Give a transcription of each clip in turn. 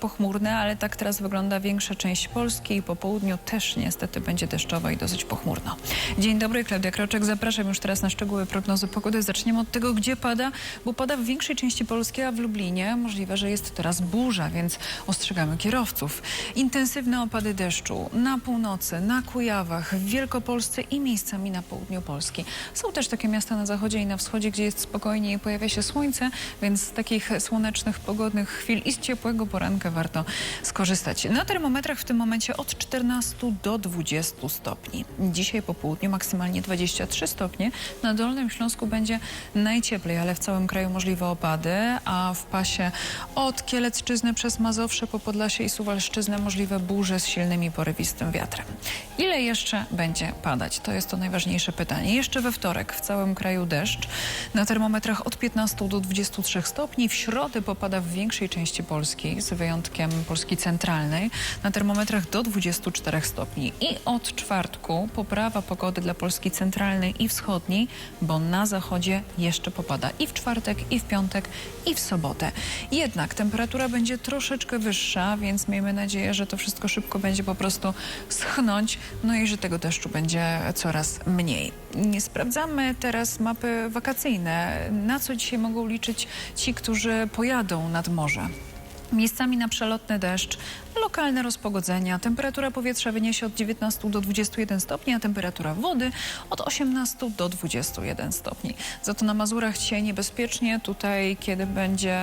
Pochmurne, ale tak teraz wygląda większa część Polski i po południu też niestety będzie deszczowo i dosyć pochmurno. Dzień dobry, Klaudia Kroczek. Zapraszam już teraz na szczegóły prognozy pogody. Zaczniemy od tego, gdzie pada, bo pada w większej części Polski, a w Lublinie możliwe, że jest teraz burza, więc ostrzegamy kierowców. Intensywne opady deszczu na północy, na Kujawach, w Wielkopolsce i miejscami na południu Polski. Są też takie miasta na zachodzie i na wschodzie, gdzie jest spokojnie i pojawia się słońce, więc z takich słonecznych, pogodnych chwil i z ciepłego poranka warto skorzystać. Na termometrach w tym momencie od 14 do 20 stopni. Dzisiaj po południu maksymalnie 23 stopnie. Na Dolnym Śląsku będzie najcieplej, ale w całym kraju możliwe opady, a w pasie od Kielecczyzny przez Mazowsze po Podlasie i Suwalszczyznę możliwe burze z silnymi porywistym wiatrem. Ile jeszcze będzie padać? To jest to najważniejsze pytanie. Jeszcze we wtorek w całym kraju deszcz. Na termometrach od 15 do 23 stopni. W środę popada w większej części Polski, z wyjątkiem Polski centralnej, na termometrach do 24 stopni. I od czwartku poprawa pogody dla Polski centralnej i wschodniej, bo na zachodzie jeszcze popada i w czwartek, i w piątek, i w sobotę. Jednak temperatura będzie troszeczkę wyższa, więc miejmy nadzieję, że to wszystko szybko będzie po prostu schnąć, no i że tego deszczu będzie coraz mniej. Nie Sprawdzamy teraz mapy wakacyjne. Na co dzisiaj mogą liczyć ci, którzy pojadą nad morze? Miejscami na przelotny deszcz, lokalne rozpogodzenia. Temperatura powietrza wyniesie od 19 do 21 stopni, a temperatura wody od 18 do 21 stopni. Za to na Mazurach dzisiaj niebezpiecznie. Tutaj, kiedy będzie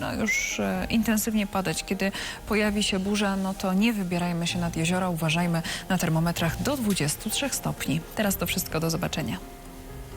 no, już e, intensywnie padać, kiedy pojawi się burza, no to nie wybierajmy się nad jeziora. Uważajmy na termometrach do 23 stopni. Teraz to wszystko. Do zobaczenia.